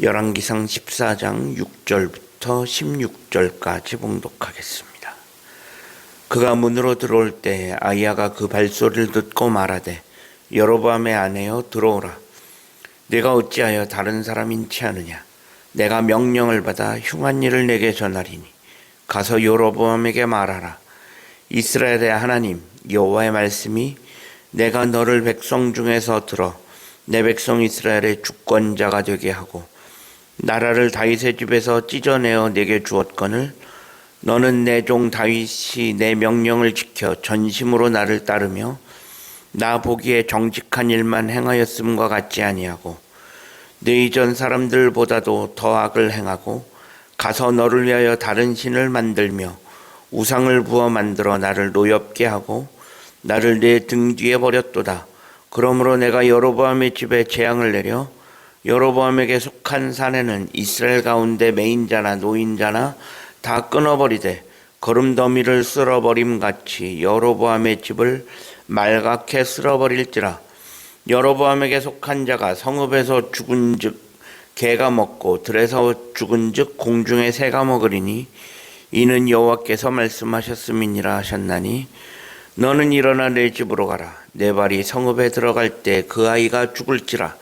열왕기상 14장 6절부터 16절까지 봉독하겠습니다. 그가 문으로 들어올 때 아이야가 그 발소리를 듣고 말하되 여로보암의 아내여 들어오라. 내가 어찌하여 다른 사람인치 아느냐? 내가 명령을 받아 흉한 일을 내게 전하리니 가서 여로보암에게 말하라. 이스라엘의 하나님 여호와의 말씀이 내가 너를 백성 중에서 들어 내 백성 이스라엘의 주권자가 되게 하고 나라를 다윗의 집에서 찢어내어 내게 주었거늘 너는 내 종 다윗이 내 명령을 지켜 전심으로 나를 따르며 나 보기에 정직한 일만 행하였음과 같지 아니하고 내 이전 사람들보다도 더 악을 행하고 가서 너를 위하여 다른 신을 만들며 우상을 부어 만들어 나를 노엽게 하고 나를 내 등 뒤에 버렸도다. 그러므로 내가 여로보암의 집에 재앙을 내려 여로보암에게 속한 사내는 이스라엘 가운데 매인자나 노인자나 다 끊어버리되 거름더미를 쓸어버림 같이 여로보암의 집을 말갛게 쓸어버릴지라. 여로보암에게 속한 자가 성읍에서 죽은즉 개가 먹고 들에서 죽은즉 공중에 새가 먹으리니 이는 여호와께서 말씀하셨음이니라 하셨나니 너는 일어나 내 집으로 가라. 내 발이 성읍에 들어갈 때 그 아이가 죽을지라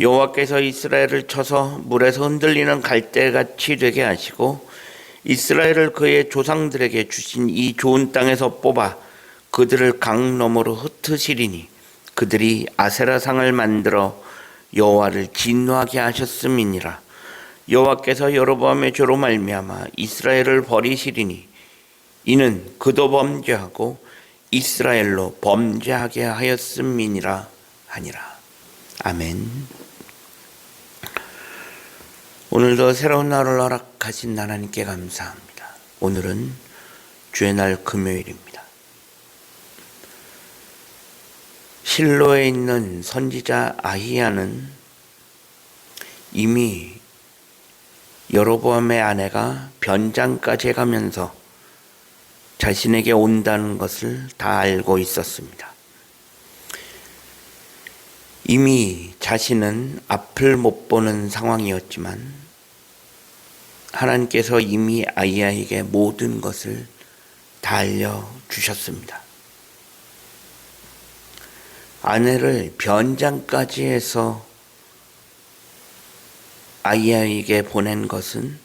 여호와께서 이스라엘을 쳐서 물에서 흔들리는 갈대같이 되게 하시고 이스라엘을 그의 조상들에게 주신 이 좋은 땅에서 뽑아 그들을 강 너머로 흩으시리니 그들이 아세라상을 만들어 여호와를 진노하게 하셨음이니라 여호와께서 여로보암의 죄로 말미암아 이스라엘을 버리시리니 이는 그도 범죄하고 이스라엘로 범죄하게 하였음이니라 하니라 아멘. 오늘도 새로운 날을 허락하신 하나님께 감사합니다. 오늘은 주의 날 금요일입니다. 실로에 있는 선지자 아히야는 이미 여로보암의 아내가 변장까지 해가면서 자신에게 온다는 것을 다 알고 있었습니다. 이미 자신은 앞을 못 보는 상황이었지만 하나님께서 이미 아이야에게 모든 것을 다 알려주셨습니다. 아내를 변장까지 해서 아이야에게 보낸 것은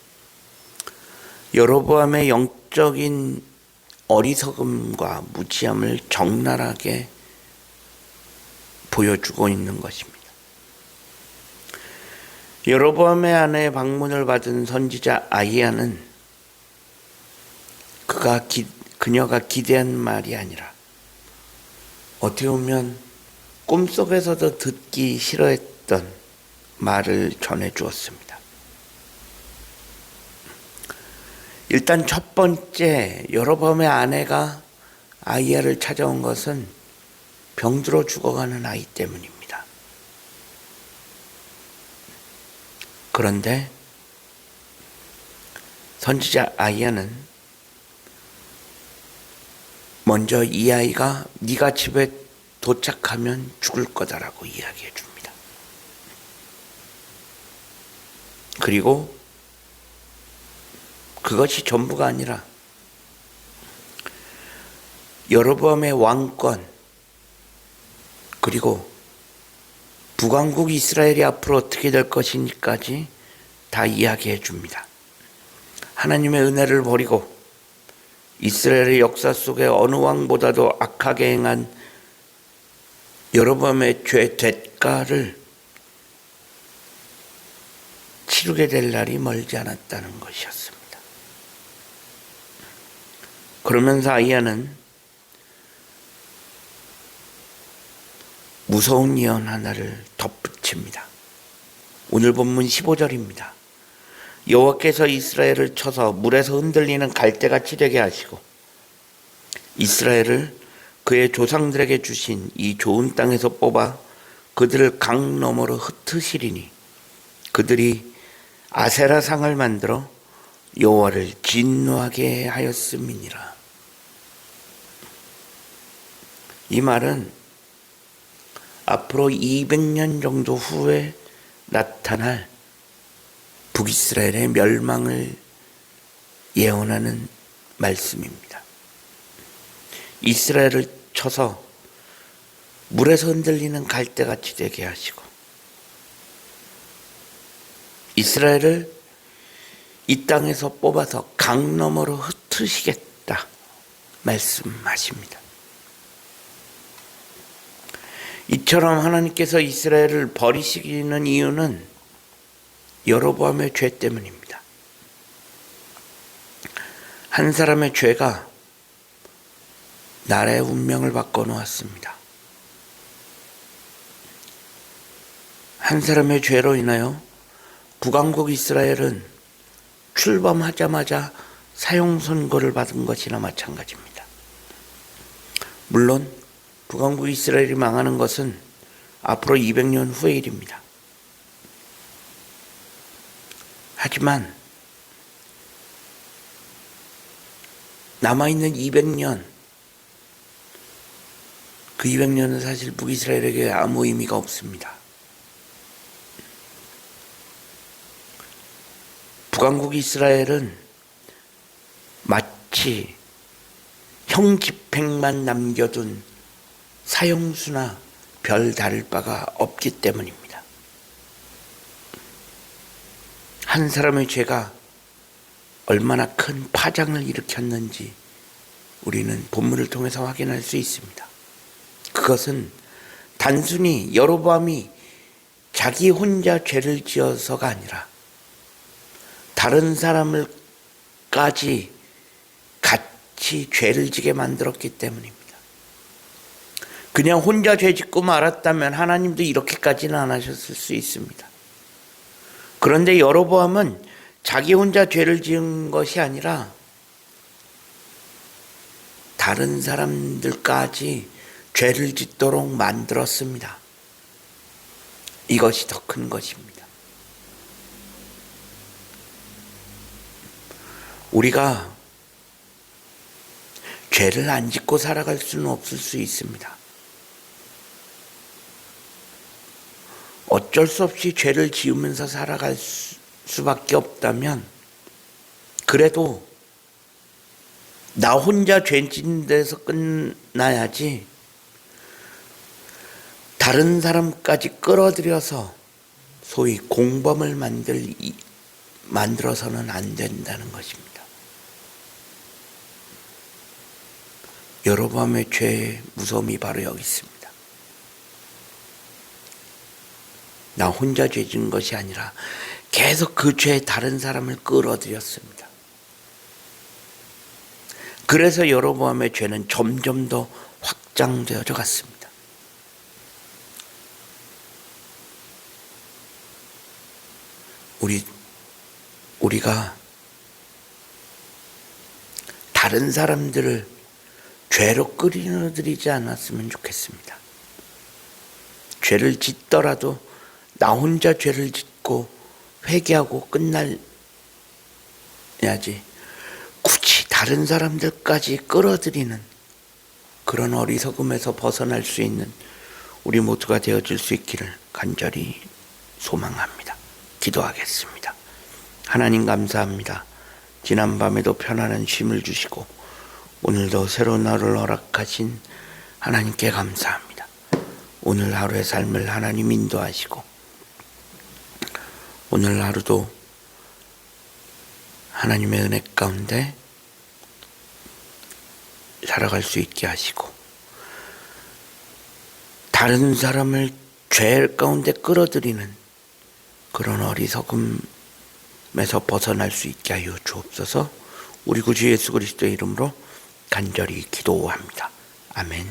여로보암의 영적인 어리석음과 무지함을 적나라하게 보여주고 있는 것입니다. 여로보암의 아내의 방문을 받은 선지자 아이야는 그가 기, 그녀가 기대한 말이 아니라 어떻게 보면 꿈속에서도 듣기 싫어했던 말을 전해 주었습니다. 일단 첫 번째 여로보암의 아내가 아이야를 찾아온 것은 병들어 죽어가는 아이 때문입니다. 그런데 선지자 아이야는 먼저 이 아이가 네가 집에 도착하면 죽을 거다라고 이야기해 줍니다. 그리고 그것이 전부가 아니라 여로보암의 왕권 그리고 북왕국 이스라엘이 앞으로 어떻게 될 것인지까지 다 이야기해 줍니다. 하나님의 은혜를 버리고 이스라엘의 역사 속에 어느 왕보다도 악하게 행한 여로보암의 죄 대가를 치르게 될 날이 멀지 않았다는 것이었습니다. 그러면서 아이야는 무서운 예언 하나를 덧붙입니다. 오늘 본문 15절입니다. 여호와께서 이스라엘을 쳐서 물에서 흔들리는 갈대같이 되게 하시고 이스라엘을 그의 조상들에게 주신 이 좋은 땅에서 뽑아 그들을 강 너머로 흩으시리니 그들이 아세라 상을 만들어 여호와를 진노하게 하였음이니라. 이 말은 앞으로 200년 정도 후에 나타날 북이스라엘의 멸망을 예언하는 말씀입니다. 이스라엘을 쳐서 물에서 흔들리는 갈대같이 되게 하시고 이스라엘을 이 땅에서 뽑아서 강 너머로 흩으시겠다 말씀하십니다. 이처럼 하나님께서 이스라엘을 버리시기는 이유는 여로보암의 죄 때문입니다. 한 사람의 죄가 나라의 운명을 바꿔 놓았습니다. 한 사람의 죄로 인하여 북왕국 이스라엘은 출범하자마자 사형 선고를 받은 것이나 마찬가지입니다. 물론 북왕국 이스라엘이 망하는 것은 앞으로 200년 후의 일입니다. 하지만 남아있는 200년 그 200년은 사실 북이스라엘에게 아무 의미가 없습니다. 북왕국 이스라엘은 마치 형 집행만 남겨둔 사형수나 별 다를 바가 없기 때문입니다. 한 사람의 죄가 얼마나 큰 파장을 일으켰는지 우리는 본문을 통해서 확인할 수 있습니다. 그것은 단순히 여로보암이 자기 혼자 죄를 지어서가 아니라 다른 사람을까지 같이 죄를 지게 만들었기 때문입니다. 그냥 혼자 죄 짓고 말았다면 하나님도 이렇게까지는 안 하셨을 수 있습니다. 그런데 여로보암은 자기 혼자 죄를 지은 것이 아니라 다른 사람들까지 죄를 짓도록 만들었습니다. 이것이 더 큰 것입니다. 우리가 죄를 안 짓고 살아갈 수는 없을 수 있습니다. 어쩔 수 없이 죄를 지으면서 살아갈 수, 수밖에 없다면 그래도 나 혼자 죄 짓는 데서 끝나야지 다른 사람까지 끌어들여서 소위 공범을 만들 만들어서는 안 된다는 것입니다. 여로보암의 죄의 무서움이 바로 여기 있습니다. 나 혼자 죄 지은 것이 아니라 계속 그 죄에 다른 사람을 끌어들였습니다. 그래서 여로보암의 죄는 점점 더 확장되어져 갔습니다. 우리 우리가 다른 사람들을 죄로 끌어들이지 않았으면 좋겠습니다. 죄를 짓더라도 나 혼자 죄를 짓고 회개하고 끝날야지. 굳이 다른 사람들까지 끌어들이는 그런 어리석음에서 벗어날 수 있는 우리 모두가 되어질 수 있기를 간절히 소망합니다. 기도하겠습니다. 하나님 감사합니다. 지난 밤에도 편안한 쉼을 주시고 오늘도 새로운 하루를 허락하신 하나님께 감사합니다. 오늘 하루의 삶을 하나님 인도하시고 오늘 하루도 하나님의 은혜 가운데 살아갈 수 있게 하시고 다른 사람을 죄 가운데 끌어들이는 그런 어리석음에서 벗어날 수 있게 하여 주옵소서 우리 구주 예수 그리스도의 이름으로 간절히 기도합니다. 아멘.